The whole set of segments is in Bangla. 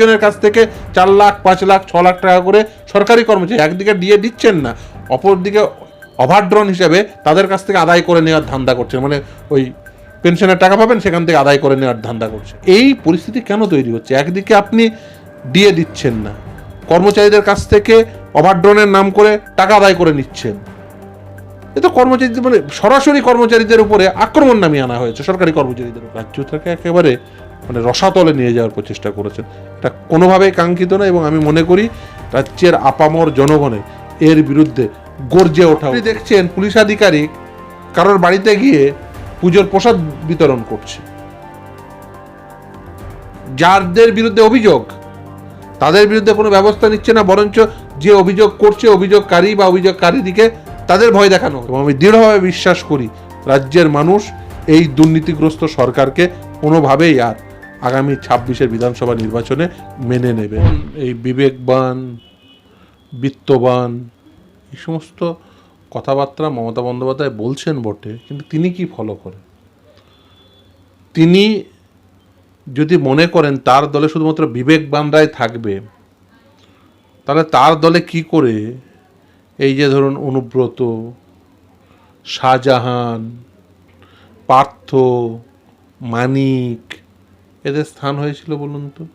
জনের কাছ থেকে চার লাখ, পাঁচ লাখ, ছ লাখ টাকা করে সরকারি কর্মচারী একদিকে দিয়ে দিচ্ছেন না, অপরদিকে ওভারড্রন হিসেবে তাদের কাছ থেকে আদায় করে নেওয়ার ধান্দা করছেন। মানে ওই পেনশনের টাকা পাবেন, সেখান থেকে আদায় করে নেওয়ার ধান্দা করছে এই পরিস্থিতি কেন তৈরি হচ্ছে? একদিকে আপনি দিয়ে দিচ্ছেন না, কর্মচারীদের কাছ থেকে ওভারড্রনের নাম করে টাকা আদায় করে নিচ্ছেন। এ তো কর্মচারীদের মানে সরাসরি কর্মচারীদের উপরে আক্রমণ নামিয়ে আনা হয়েছে, সরকারি কর্মচারীদের রাজ্য থেকে একেবারে মানে রসাতলে নিয়ে যাওয়ার প্রচেষ্টা করেছেন। এটা কোনোভাবেই কাঙ্ক্ষিত না এবং আমি মনে করি রাজ্যের আপামর জনগণের এর বিরুদ্ধে গর্জে ওঠা আপনি দেখছেন পুলিশ আধিকারিক কারোর বাড়িতে গিয়ে পুজোর প্রসাদ বিতরণ করছে। যাদের বিরুদ্ধে অভিযোগ, তাদের বিরুদ্ধে কোনো ব্যবস্থা নিচ্ছে না, বরঞ্চ যে অভিযোগ করছে অভিযোগকারী বা অভিযোগকারীদিকে তাদের ভয় দেখানো এবং আমি দৃঢ়ভাবে বিশ্বাস করি রাজ্যের মানুষ এই দুর্নীতিগ্রস্ত সরকারকে কোনোভাবেই আর আগামী ছাব্বিশের বিধানসভা নির্বাচনে মেনে নেবে। এই বিবেকবান বিত্তবান এই সমস্ত কথাবার্তা মমতা বন্দ্যোপাধ্যায় বলছেন বটে কিন্তু তিনি কি ফলো করেন? তিনি যদি মনে করেন তার দলে শুধুমাত্র বিবেকবানরাই থাকবে তাহলে তার দলে কি করে এই যে ধরুন অনুব্রত শাহজাহান পার্থ মানিক এদের স্থান হয়েছিল বলুন তো?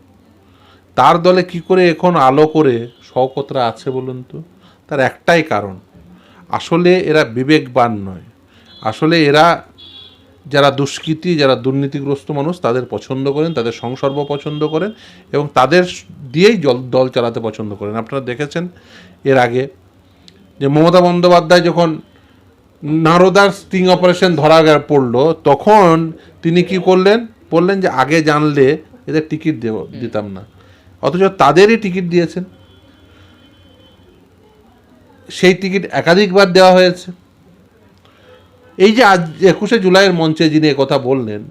তার দলে কি করে এখন আলো করে শওকতরা আছে বলুন তো? তার একটাই কারণ, আসলে এরা বিবেকবান নয়। আসলে এরা যারা দুষ্কৃতী, যারা দুর্নীতিগ্রস্ত মানুষ, তাদের পছন্দ করেন, তাদের সংসর্গ পছন্দ করেন এবং তাদের দিয়েই দল চালাতে পছন্দ করেন। আপনারা দেখেছেন এর আগে যে মমতা বন্দ্যোপাধ্যায় যখন নারদার স্টিং অপারেশন ধরা পড়ল, তখন তিনি কি করলেন? বললেন যে আগে জানলে এদের টিকিট দেব দিতাম না। অথচ তাদেরই টিকিট দিয়েছেন। সেই টিকিট একাধিকবার দেওয়া হয়েছে। এই যে আজ একুশে জুলাইয়ের মঞ্চে যিনি কথা বললেন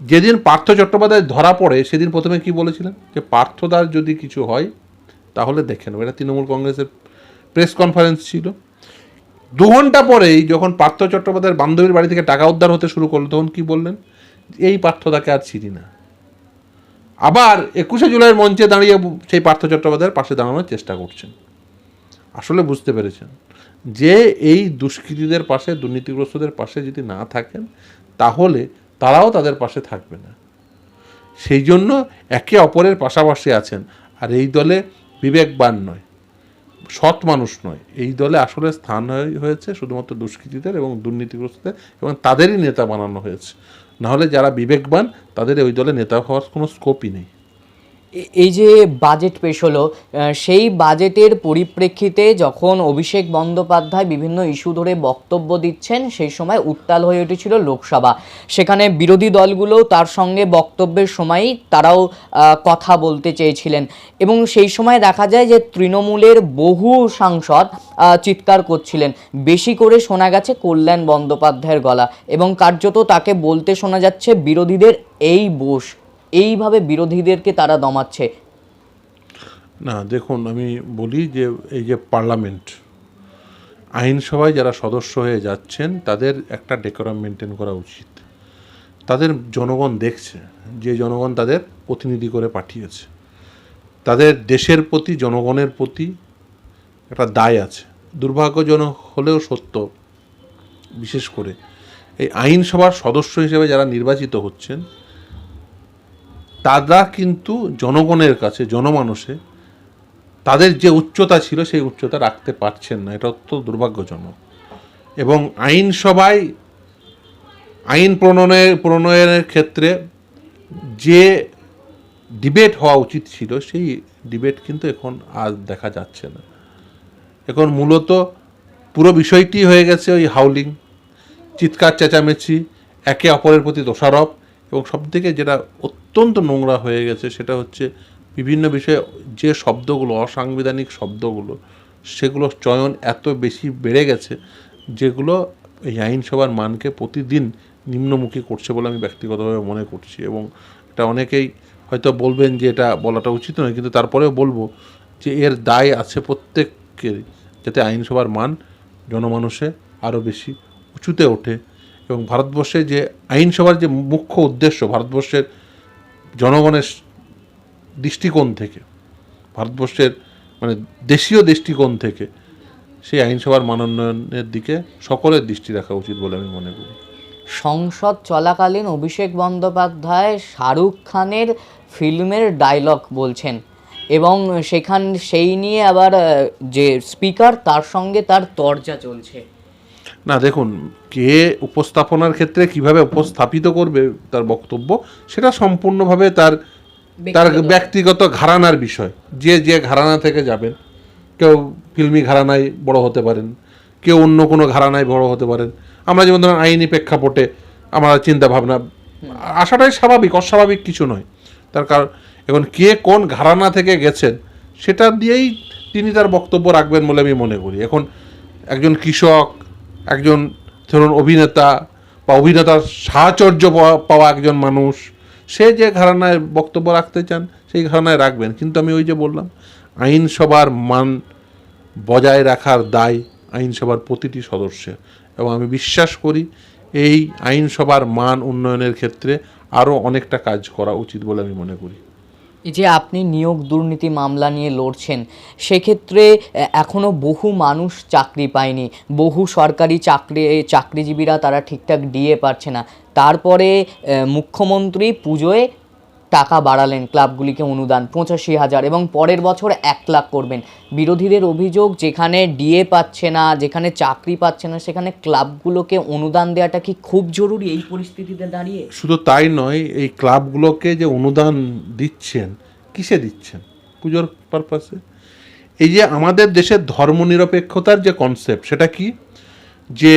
যেদিন পার্থ চট্টোপাধ্যায় ধরা পড়ে সেদিন প্রথমে কি বলেছিলেন? যে পার্থদার যদি কিছু হয় তাহলে দেখে নেব। এটা তৃণমূল কংগ্রেসের প্রেস কনফারেন্স ছিল। দু ঘণ্টা পরেই যখন পার্থ চট্টোপাধ্যায়ের বান্ধবীর বাড়ি থেকে টাকা উদ্ধার হতে শুরু করল তখন কি বললেন? এই পার্থদাকে আর চিনি না। আবার একুশে জুলাইয়ের মঞ্চে দাঁড়িয়ে সেই পার্থ চট্টোপাধ্যায়ের পাশে দাঁড়ানোর চেষ্টা করছেন। আসলে বুঝতে পেরেছেন যে এই দুষ্কৃতীদের পাশে, দুর্নীতিগ্রস্তদের পাশে যদি না থাকেন, তাহলে তারাও তাদের পাশে থাকবে না। সেই জন্য একে অপরের পাশাপাশি আছেন। আর এই দলে বিবেকবান নয়, সৎ মানুষ নয়। এই দলে আসলে স্থান হয়েছে শুধুমাত্র দুষ্কৃতীদের এবং দুর্নীতিগ্রস্তদের এবং তাদেরই নেতা বানানো হয়েছে। নাহলে যারা বিবেকবান তাদের ওই দলে নেতা হওয়ার কোনো স্কোপই নেই। এই যে বাজেট পেশ হলো সেই বাজেটের পরিপ্রেক্ষিতে যখন অভিষেক বন্দ্যোপাধ্যায় বিভিন্ন ইস্যু ধরে বক্তব্য দিচ্ছেন, সেই সময় উত্তাল হয়ে উঠেছিল লোকসভা। সেখানে বিরোধী দলগুলো তার সঙ্গে বক্তব্যের সময়ই তারাও কথা বলতে চেয়েছিলেন। এবং সেই সময় দেখা যায় যে তৃণমূলের বহু সাংসদ চিৎকার করছিলেন। বেশি করে শোনা গেছে কল্যাণ বন্দ্যোপাধ্যায়ের গলা। এবং কার্যত তাকে বলতে শোনা যাচ্ছে বিরোধীদের এই বোস। এইভাবে বিরোধীদেরকে তারা দমাচ্ছে? না, দেখুন, আমি বলি যে, এই যে পার্লামেন্ট, আইনসভায় যারা সদস্য হয়ে যাচ্ছেন, তাদের একটা ডেকোরাম মেনটেন করা উচিত। তাদের জনগণ দেখছে, যে জনগণ তাদের প্রতিনিধি করে পাঠিয়েছে। তাদের দেশের প্রতি, জনগণের প্রতি একটা দায় আছে। দুর্ভাগ্যজনক হলেও সত্য, বিশেষ করে এই আইনসভার সদস্য হিসেবে যারা নির্বাচিত হচ্ছেন তারা কিন্তু জনগণের কাছে জনমানসে তাদের যে উচ্চতা ছিল সেই উচ্চতা রাখতে পারছেন না। এটা অত্যন্ত দুর্ভাগ্যজনক। এবং আইনসভায়, আইন প্রণয়নের প্রণয়নের ক্ষেত্রে যে ডিবেট হওয়া উচিত ছিল, সেই ডিবেট কিন্তু এখন আর দেখা যাচ্ছে না। এখন মূলত পুরো বিষয়টি হয়ে গেছে ওই হাউলিং, চিৎকার, চেঁচামেচি, একে অপরের প্রতি দোষারোপ এবং সবথেকে যেটা অত্যন্ত নোংরা হয়ে গেছে সেটা হচ্ছে বিভিন্ন বিষয়ে যে শব্দগুলো, অসাংবিধানিক শব্দগুলো, সেগুলো চয়ন এত বেশি বেড়ে গেছে যেগুলো এই আইনসভার মানকে প্রতিদিন নিম্নমুখী করছে বলে আমি ব্যক্তিগতভাবে মনে করছি এবং এটা অনেকেই হয়তো বলবেন যে এটা বলাটা উচিত নয়, কিন্তু তারপরেও বলব যে এর দায় আছে প্রত্যেকেরই যাতে আইনসভার মান জনমানুষে আরও বেশি উঁচুতে ওঠে। এবং ভারতবর্ষে যে আইনসভার যে মুখ্য উদ্দেশ্য ভারতবর্ষের জনগণের দৃষ্টিকোণ থেকে, ভারতবর্ষের মানে দেশীয় দৃষ্টিকোণ থেকে সেই আইনসভার মানোন্নয়নের দিকে সকলের দৃষ্টি রাখা উচিত বলে আমি মনে করি। সংসদ চলাকালীন অভিষেক বন্দ্যোপাধ্যায় শাহরুখ খানের ফিল্মের ডায়লগ বলছেন এবং সেখান, সেই নিয়ে আবার যে স্পিকার তার সঙ্গে তার তরজা চলছে। না দেখুন কে উপস্থাপনার ক্ষেত্রে কীভাবে উপস্থাপিত করবে তার বক্তব্য সেটা সম্পূর্ণভাবে তার তার ব্যক্তিগত। ঘরানার বিষয়। যে যে ঘরানা থেকে যাবেন কেউ ফিল্মি ঘরানায় বড় হতে পারেন কেউ অন্য কোনো ঘরানায় বড় হতে পারেন। আমরা যেমন ধরুন আইনি প্রেক্ষাপটে আমরা চিন্তা ভাবনা আসাটাই স্বাভাবিক অস্বাভাবিক কিছু নয়। তার কারণ এখন কে কোন ঘরানা থেকে গেছেন সেটা দিয়েই তিনি তার বক্তব্য রাখবেন বলে আমি মনে করি। এখন একজন কৃষক একজন ধরুন অভিনেতা বা অভিনেতার সাহচর্য পাওয়া- একজন মানুষ, সে যে ঘরানায় বক্তব্য রাখতে চান, সেই ঘরানায় রাখবেন। কিন্তু আমি ওই যে বললাম, আইনসভার মান বজায় রাখার দায় আইনসভার প্রতিটি সদস্যের। এবং আমি বিশ্বাস করি, এই আইনসভার মান উন্নয়নের ক্ষেত্রে আরও অনেকটা কাজ করা উচিত বলে আমি মনে করি। যে আপনি নিয়োগ দুর্নীতি মামলা নিয়ে লড়ছেন, সেক্ষেত্রে এখনও এখনও বহু মানুষ চাকরি পায়নি। বহু সরকারি চাকরি চাকরিজীবীরা তারা ঠিকঠাক ডিএ পারছে না। তারপরে মুখ্যমন্ত্রী পুজোয় টাকা বাড়ালেন। ক্লাবগুলিকে অনুদান পঁচাশি হাজার এবং পরের বছর এক লাখ করবেন। বিরোধীদের অভিযোগ, যেখানে ডিএ পাচ্ছে না, যেখানে চাকরি পাচ্ছে না, সেখানে ক্লাবগুলোকে অনুদান দেওয়াটা কি খুব জরুরি এই পরিস্থিতিতে দাঁড়িয়ে? শুধু তাই নয়, এই ক্লাবগুলোকে যে অনুদান দিচ্ছেন, কিসে দিচ্ছেন? পুজোর পারপাসে এই যে আমাদের দেশের ধর্মনিরপেক্ষতার যে কনসেপ্ট সেটা কি? যে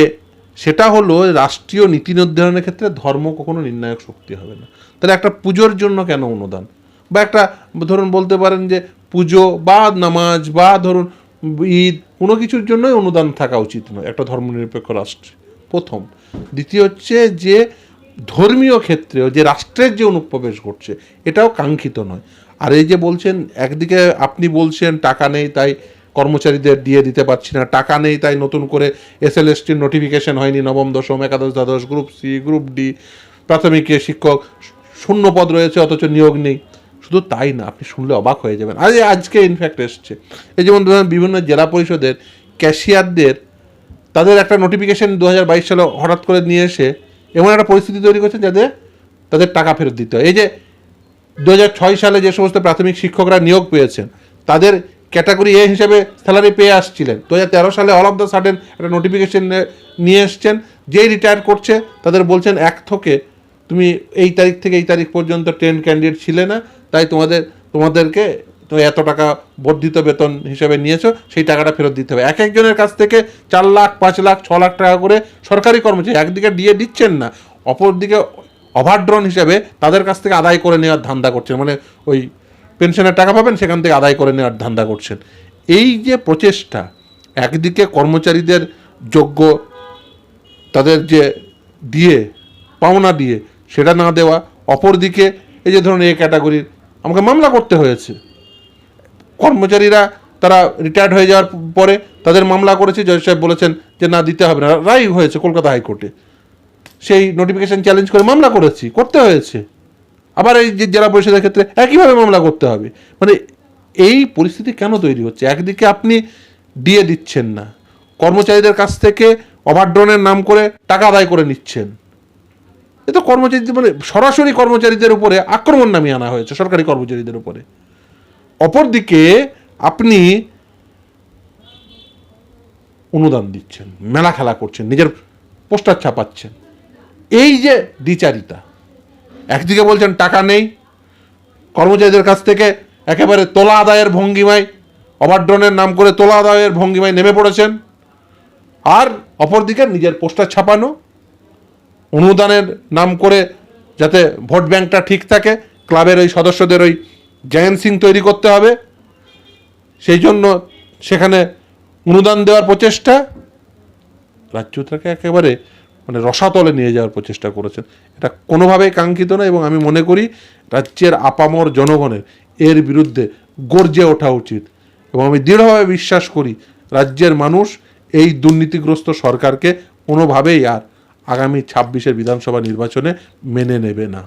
সেটা হলো রাষ্ট্রীয় নীতি নির্ধারণের ক্ষেত্রে ধর্ম কখনো নির্ণায়ক শক্তি হবে না। তাহলে একটা পুজোর জন্য কেন অনুদান? বা একটা, ধরুন বলতে পারেন যে পুজো বা নামাজ বা ধরুন ঈদ, কোনো কিছুর জন্যই অনুদান থাকা উচিত নয়। একটা ধর্মনিরপেক্ষ রাষ্ট্র। প্রথম। দ্বিতীয় হচ্ছে যে ধর্মীয় ক্ষেত্রেও যে রাষ্ট্রের যে অনুপ্রবেশ ঘটছে, এটাও কাঙ্ক্ষিত নয়। আর এই যে বলছেন, একদিকে আপনি বলছেন টাকা নেই, তাই কর্মচারীদের দিয়ে দিতে পারছি না। টাকা নেই, তাই নতুন করে এসএলএসটির নোটিফিকেশন হয়নি। নবম, দশম, একাদশ, দ্বাদশ গ্রুপ সি গ্রুপ ডি প্রাথমিকে শিক্ষক, শূন্য পদ রয়েছে, অথচ নিয়োগ নেই। শুধু তাই না, আপনি শুনলে অবাক হয়ে যাবেন। আজ আজকে ইনফ্যাক্ট এসছে। এই যেমন ধরুন বিভিন্ন জেলা পরিষদের ক্যাশিয়ারদের তাদের একটা নোটিফিকেশন দু হাজার বাইশ সালে হঠাৎ করে নিয়ে এসে এমন একটা পরিস্থিতি তৈরি করছে যাদের তাদের টাকা ফেরত দিতে হয়। এই যে দু সালে যে সমস্ত প্রাথমিক শিক্ষকরা নিয়োগ পেয়েছেন, তাদের ক্যাটাগরি এ হিসেবে স্যালারি পেয়ে আসছিলেন। দু সালে অল অফ দ্য সাডেন একটা নোটিফিকেশন নিয়ে এসছেন। যেই রিটায়ার করছে, তাদের বলছেন, এক থকে তুমি এই তারিখ থেকে এই তারিখ পর্যন্ত ট্রেন ক্যান্ডিডেট ছিলে না, তাই তোমাদের, তোমাদেরকে তো এত টাকা বর্ধিত বেতন হিসেবে নিয়েছো, সেই টাকাটা ফেরত দিতে হবে। এক একজনের কাছ থেকে চার লাখ, পাঁচ লাখ, ছ লাখ টাকা করে সরকারি কর্মচারী একদিকে দিয়ে দিচ্ছেন না, অপরদিকে ওভারড্রন হিসেবে তাদের কাছ থেকে আদায় করে নেওয়ার ধান্দা করছেন। মানে ওই পেনশনের টাকা পাবেন, সেখান থেকে আদায় করে নেওয়ার ধান্দা করছেন। এই যে প্রচেষ্টা, একদিকে কর্মচারীদের যোগ্য তাদের যে দিয়ে, পাওনা দিয়ে, সেটা না দেওয়া, অপরদিকে এই যে ধরুন এ ক্যাটাগরির, আমাকে মামলা করতে হয়েছে। কর্মচারীরা তারা রিটায়ার্ড হয়ে যাওয়ার পরে তাদের মামলা করেছে, জজ সাহেব বলেছেন যে না, দিতে হবে না, রায় হয়েছে কলকাতা হাইকোর্টে। সেই নোটিফিকেশন চ্যালেঞ্জ করে মামলা করেছি, করতে হয়েছে। আবার এই যে জেলা পরিষদের ক্ষেত্রে একইভাবে মামলা করতে হবে। মানে এই পরিস্থিতি কেন তৈরি হচ্ছে? একদিকে আপনি দিয়ে দিচ্ছেন না। কর্মচারীদের কাছ থেকে ওভারড্রনের নাম করে টাকা আদায় করে নিচ্ছেন। এ তো কর্মচারীদের মানে সরাসরি কর্মচারীদের উপরে আক্রমণ নামিয়ে আনা হয়েছে, সরকারি কর্মচারীদের উপরে। অপরদিকে আপনি অনুদান দিচ্ছেন মেলা খেলা করছেন, নিজের পোস্টার ছাপাচ্ছেন। এই যে দ্বিচারিতা একদিকে বলছেন টাকা নেই, কর্মচারীদের কাছ থেকে একেবারে তোলা আদায়ের ভঙ্গিমায় ওভারড্রনের নাম করে তোলা আদায়ের ভঙ্গিমায় নেমে পড়েছেন। আর অপরদিকে নিজের পোস্টার ছাপানো, অনুদানের নাম করে যাতে ভোট ব্যাংকটা ঠিক থাকে, ক্লাবের ওই সদস্যদের ওই জ্যান্সিং তৈরি করতে হবে। সেই জন্য সেখানে অনুদান দেওয়ার প্রচেষ্টা। রাজ্যটাকে একেবারে মানে রসাতলে নিয়ে যাওয়ার প্রচেষ্টা করেছেন। এটা কোনোভাবেই কাঙ্ক্ষিত না এবং আমি মনে করি রাজ্যের আপামর জনগণের এর বিরুদ্ধে গর্জে ওঠা উচিত। এবং আমি দৃঢ়ভাবে বিশ্বাস করি রাজ্যের মানুষ এই দুর্নীতিগ্রস্ত সরকারকে কোনোভাবেই আর আগামী ছাব্বিশের বিধানসভা নির্বাচনে মেনে নেবে না।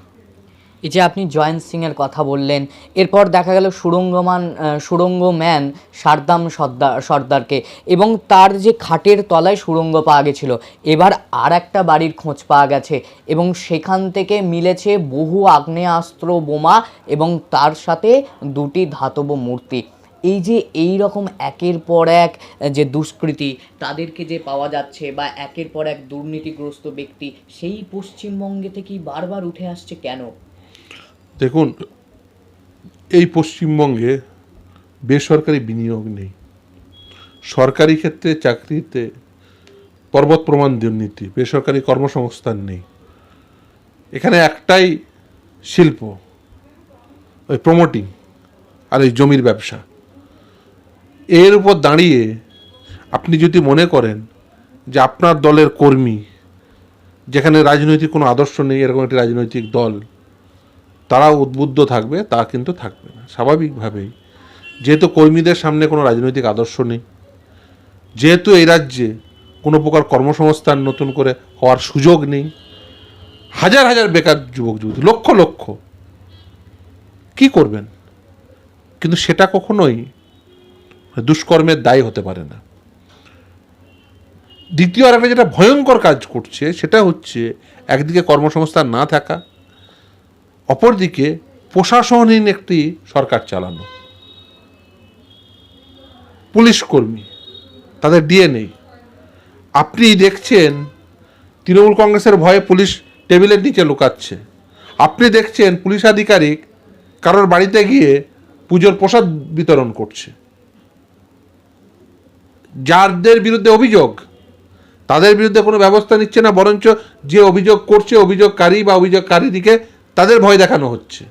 এই যে আপনি জয়ন্ত সিং এর কথা বললেন, এরপর দেখা গেল সুরঙ্গমান সুরঙ্গ ম্যান সারদাম সর্দার, সর্দারকে এবং তার যে খাটের তলায় সুরঙ্গ পাওয়া গেছিল, এবার আর একটা বাড়ির খোঁজ পাওয়া গেছে এবং সেখান থেকে মিলেছে বহু আগ্নেয়াস্ত্র, বোমা এবং তার সাথে দুটি ধাতব মূর্তি। এই যে এই রকম একের পর এক যে দুষ্কৃতী তাদেরকে যে পাওয়া যাচ্ছে বা একের পর এক দুর্নীতিগ্রস্ত ব্যক্তি, সেই পশ্চিমবঙ্গে থেকেই বারবার উঠে আসছে কেন? দেখুন, এই পশ্চিমবঙ্গে বেসরকারি বিনিয়োগ নেই। সরকারি ক্ষেত্রে চাকরিতে পর্বত প্রমাণ দুর্নীতি, বেসরকারি কর্মসংস্থান নেই। এখানে একটাই শিল্প, ওই প্রমোটিং আর এই জমির ব্যবসা। এর উপর দাঁড়িয়ে আপনি যদি মনে করেন যে আপনার দলের কর্মী, যেখানে রাজনৈতিক কোনো আদর্শ নেই, এরকম একটি রাজনৈতিক দল তারা উদ্বুদ্ধ থাকবে, তা কিন্তু থাকবে না। স্বাভাবিকভাবেই। যেহেতু কর্মীদের সামনে কোনো রাজনৈতিক আদর্শ নেই, যেহেতু এই রাজ্যে কোনো প্রকার কর্মসংস্থান নতুন করে হওয়ার সুযোগ নেই, হাজার হাজার বেকার যুবক যুবতী, লক্ষ লক্ষ, কি করবেন? কিন্তু সেটা কখনোই দুষ্কর্মের দায় হতে পারে না। দ্বিতীয় আর একটা যেটা ভয়ঙ্কর কাজ করছে, সেটা হচ্ছে একদিকে কর্মসংস্থান না থাকা অপরদিকে প্রশাসনহীন একটি সরকার চালানো। পুলিশ কর্মী, তাদের ডিএ নেই আপনি দেখছেন, তৃণমূল কংগ্রেসের ভয়ে পুলিশ টেবিলের নিচে লুকাচ্ছে। আপনি দেখছেন, পুলিশ আধিকারিক কারোর বাড়িতে গিয়ে পুজোর প্রসাদ বিতরণ করছে। যাদের বিরুদ্ধে অভিযোগ, তাদের বিরুদ্ধে কোনো ব্যবস্থা নিচ্ছে না, বরঞ্চ যে অভিযোগ করছে, অভিযোগকারী বা অভিযোগকারীদিকে তাদের ভয় দেখানো হচ্ছে।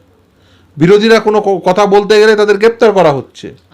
বিরোধীরা কোনো কথা বলতে গেলে তাদের গ্রেপ্তার করা হচ্ছে।